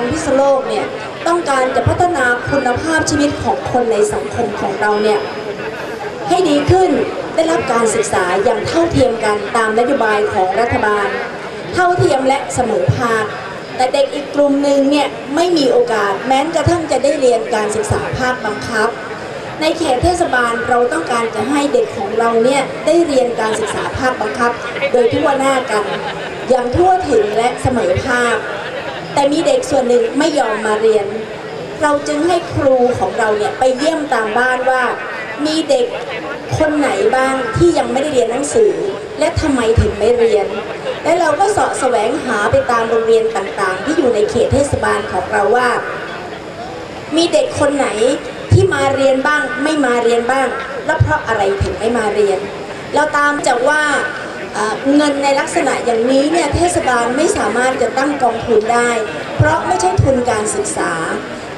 ลพิษโลกเนี่ยต้องการจะพัฒนาคุณภาพชีวิตของคนในสังคมของเราเนี่ยให้ดีขึ้นได้รับการศึกษาอย่างเท่าเทียมกันตามนโยบายของรัฐบาล เท่าเทียมและเสมอภาคแต่เด็กอีกกลุ่มหนึ่งเนี่ยไม่มีโอกาสแม้กระทั่งจะได้เรียนการศึกษาภาคบังคับ ในเขตเทศบาลเราต้องการจะให้เด็กของเราเนี่ยได้เรียนการศึกษาภาคบังคับ โดยทั่วหน้ากัน อย่างทั่วถึงและเสมอภาค แต่มีเด็กส่วนหนึ่งไม่ยอมมาเรียน เราจึงให้ครูของเราเนี่ยไปเยี่ยมตามบ้านว่า มีเด็กคนไหนบ้างที่ยังไม่ได้เรียนหนังสือ และทำไมถึงไม่เรียน และเราก็เสาะแสวงหาไปตามโรงเรียนต่างๆ ที่อยู่ในเขตเทศบาลของเราว่า มีเด็กคนไหนที่มาเรียนบ้าง ไม่มาเรียนบ้าง แล้วเพราะอะไรถึงไม่มาเรียน เราตามจากว่า เงินในลักษณะอย่างนี้เนี่ยเทศบาลไม่สามารถจะตั้งกองทุนได้ เพราะไม่ใช่ทุนการศึกษา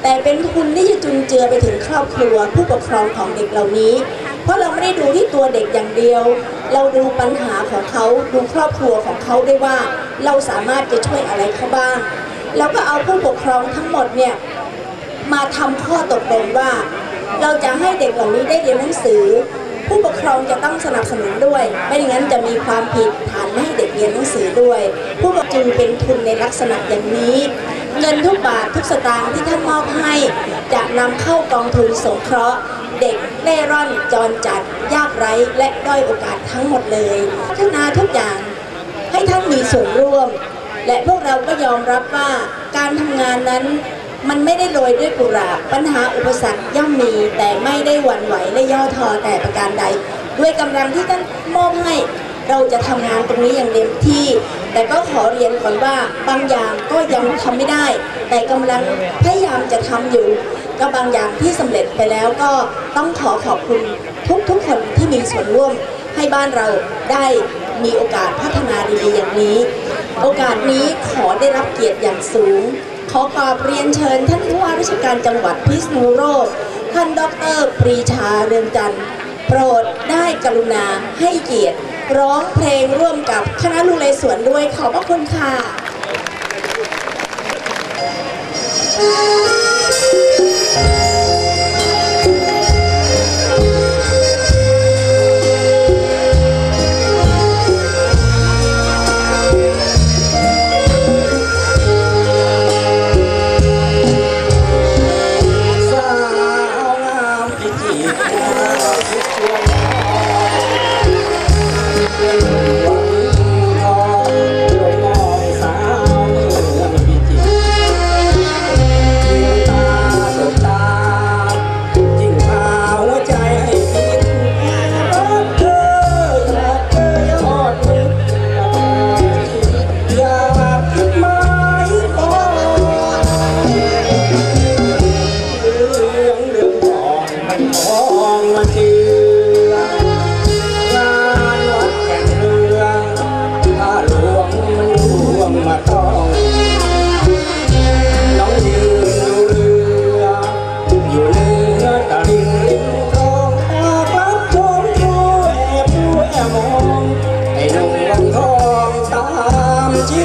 แต่เป็นทุนที่จะจุนเจือไปถึงครอบครัวผู้ปกครองของเด็กเหล่านี้ เพราะเราไม่ได้ดูที่ตัวเด็กอย่างเดียว เราดูปัญหาของเขาดูครอบครัวของเขาได้วยว่า เราสามารถจะช่วยอะไรเขาบ้างเราก็เอาผู้ปกครองทั้งหมดเนี่ยมาทำข้อตกลงว่า เราจะให้เด็กเหล่านี้ได้เรียนหนังสือ ผู้ปกครองจะต้องสนับสนุนด้วย ไม่อย่างนั้นจะมีความผิดฐานไม่ให้เด็กเรียนหนังสือด้วย ผู้ปกครองจึงเป็นทุนในลักษณะอย่างนี้ เงินทุกบาททุกสตางค์ที่ท่านมอบให้ จะนำเข้ากองทุนสงเคราะห์ เด็กเล่ร่อนจรจัด ยากไร้และด้อยโอกาสทั้งหมดเลยพัฒนาทุกอย่างให้ท่านมีส่วนร่วม และพวกเราก็ยอมรับว่าการทำงานนั้น มันไม่ได้โรยด้วยกุหลาบปัญหาอุปสรรคย่อมมี แต่ไม่ได้หวั่นไหวและย่อท้อแต่ประการใด ด้วยกำลังที่ท่านมอบให้เราจะทำงานตรงนี้อย่างเต็มที่ แต่ก็ขอเรียนก่อนว่าบางอย่างก็ยังทำไม่ได้ แต่กำลังพยายามจะทำอยู่ ก็บางอย่างที่สำเร็จไปแล้วก็ต้องขอขอบคุณทุกๆคนที่มีส่วนร่วมให้บ้านเราได้มีโอกาสพัฒนาดีๆอย่างนี้ โอกาสนี้ขอได้รับเกียรติอย่างสูง ขอกราบเรียนเชิญท่านผู้ว่าราชการจังหวัดพิษณุโลกท่านดรปรีชาเรืองจันทร์โปรดได้กรุณาให้เกียรติ ร้องเพลงร่วมกับคณะลูกเลสวนด้วยขอบพระคุณค่ะ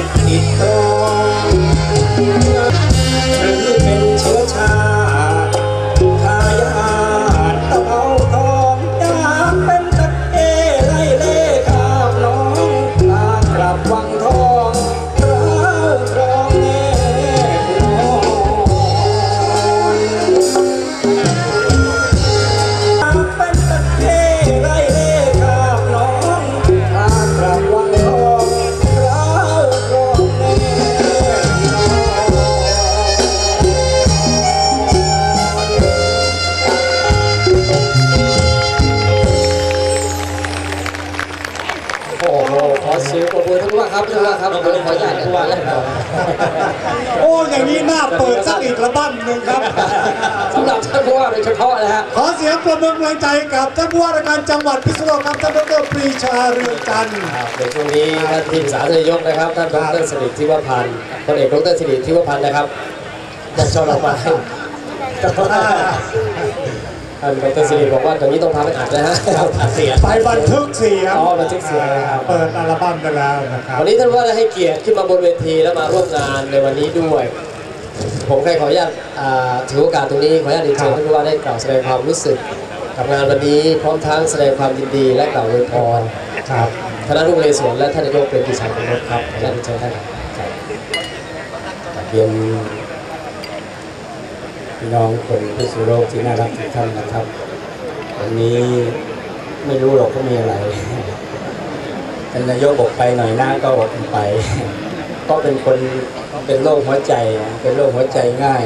ามชิดติดตรอง เสียงปรบมือท่านผู้ว่าครับท่านผู้ว่าครับขออนุญาตผู้ว่าครับโอ้อย่างนี้น่าเปิดสักอีกระบั้มหนึ่งครับสำหรับท่านผู้ว่าโดยเฉพาะนะฮะขอเสียงปรบมือกำลังใจกับท่านผู้ว่าราชการจังหวัดพิษณุโลกครับท่านดรปรีชาเรืองจันทร์ในช่วงนี้ท่านที่ปรึกษาทานนายกนะครับท่านดรสิริทิวพันธ์พลเอกดรสิริทิวพันธ์นะครับได้ช่อดอกไม้ ท่านดรสิริบอกว่าตอนนี้ต้องพาไปอัดนะฮะเสียงไปบันทึกเสียงอ๋อบันทึกเสียงนะครับเปิดอัลบั้มกันแล้วนะครับวันนี้ท่านว่าได้ให้เกียรติขึ้นมาบนเวทีแล้วมาร่วมงานในวันนี้ด้วย ผมใครขออนุญาตอ่าถือโอกาสตรงนี้ขออนุญาตเรียนเชิญท่านผู้ว่าได้กล่าวแสดงความรู้สึกกับงานวันนี้พร้อมทั้งแสดงความยินดีและกล่าวอวยพรครับคณะลูกเลสวนและท่านนายกเป็นปีชาเป็นรถครับขออนุญาตเรียนเชิญท่านครับเรียน พี่น้องคนพิษณุโลกที่น่ารักทุกท่านนะครับ วันนี้ไม่รู้หรอกเขามีอะไรท่านนายกบอกไปหน่อยหน้าก็บอกไปก็เป็นคนเป็นโรคหัวใจ เป็นโรคหัวใจง่าย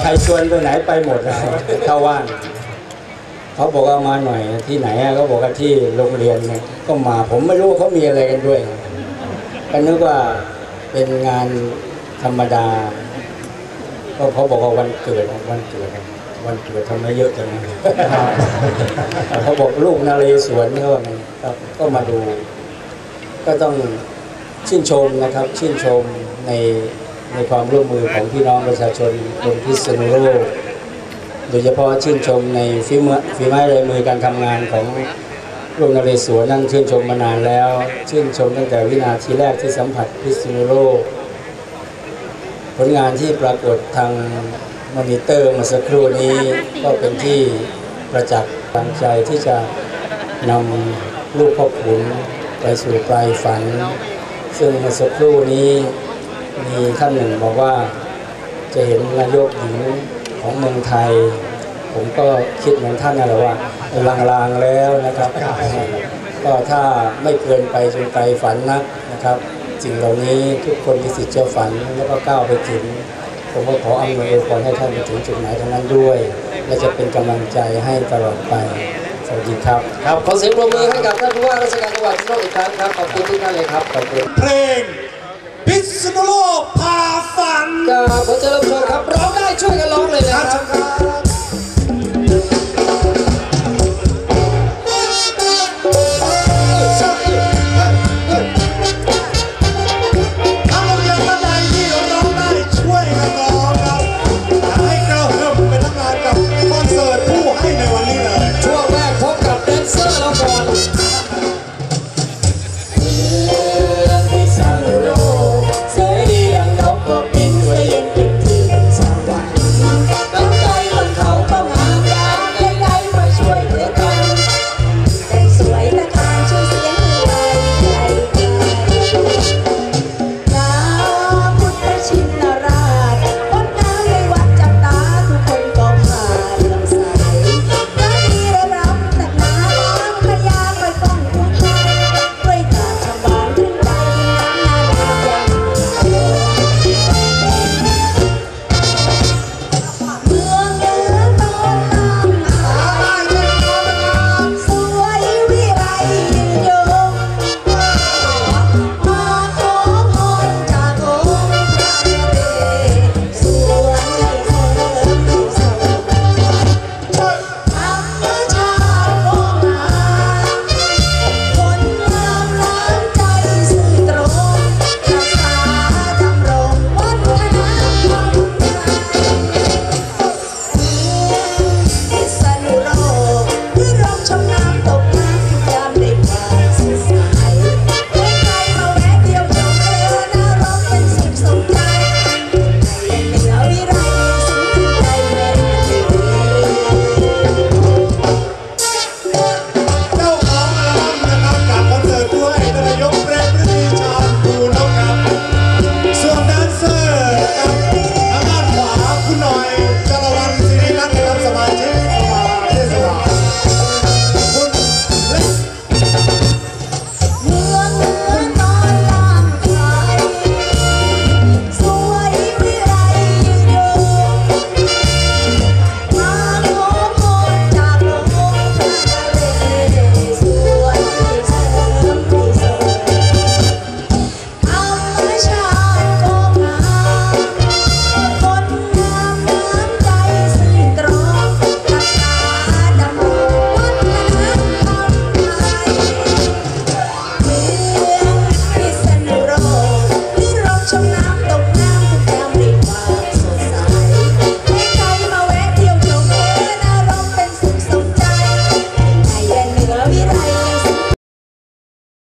ใครชวนไปไหนไปหมดเลยเข้าว่างเขาบอกว่ามาหน่อยที่ไหนอะเขาบอกว่าที่โรงเรียนก็มาผมไม่รู้เขามีอะไรกันด้วยก็นึกว่าเป็นงานธรรมดา ก็เขาบอกว่าวันเกิดวันเกิดวันเกิดทำไมเยอะจังเขาบอกลูกนาเรศวรเขาว่าไงครับก็มาดู ก็ต้องชื่นชมนะครับ ชื่นชมในในความร่วมมือของพี่น้องประชาชนคนพิษณุโลกโดยเฉพาะชื่นชมในฝีมือฝีไม้ลายมือการทำงานของลูกนเรศวรนั่นชื่นชมมานานแล้ว ชื่นชมตั้งแต่วินาทีแรกที่สัมผัสพิษณุโลกผ ลงานที่ปรากฏทางมอนิเตอร์เมาสักครู่นี้ก็เป็นที่ประจักษ์ตั้งใจที่จะนำลูกพ่อขุนไปสู่ปลายฝัน ซึ่งเมื่อสักครู่นี้มีท่านหนึ่งบอกว่าจะเห็นนายกหญิงของเมืองไทย ผมก็คิดเหมือนท่านนั่นแหละว่าลางๆแล้วนะครับ ก็ถ้าไม่เกินไปจนไกลฝันนักนะครับ สิ่งเหล่านี้ทุกคนมีสิทธิ์จะฝันแล้วก็ก้าวไปถึง ผมก็ขออำนวยอวยพรให้ท่านไปถึงจุดหมายทั้งนั้นด้วย และจะเป็นกำลังใจให้ตลอดไป สวัสดีครับ ครับขอเสียงปรบมือให้กับท่านผู้ว่าราชการจังหวัดพิษณุโลกอีกครั้งครับ ขอบคุณทุกท่านเลยครับ ขอบคุณเพลงพิษณุโลกพาฝันครับขอเชิญรับชมครับร้องได้ช่วยกันร้องเลยนะคครัรับบครับ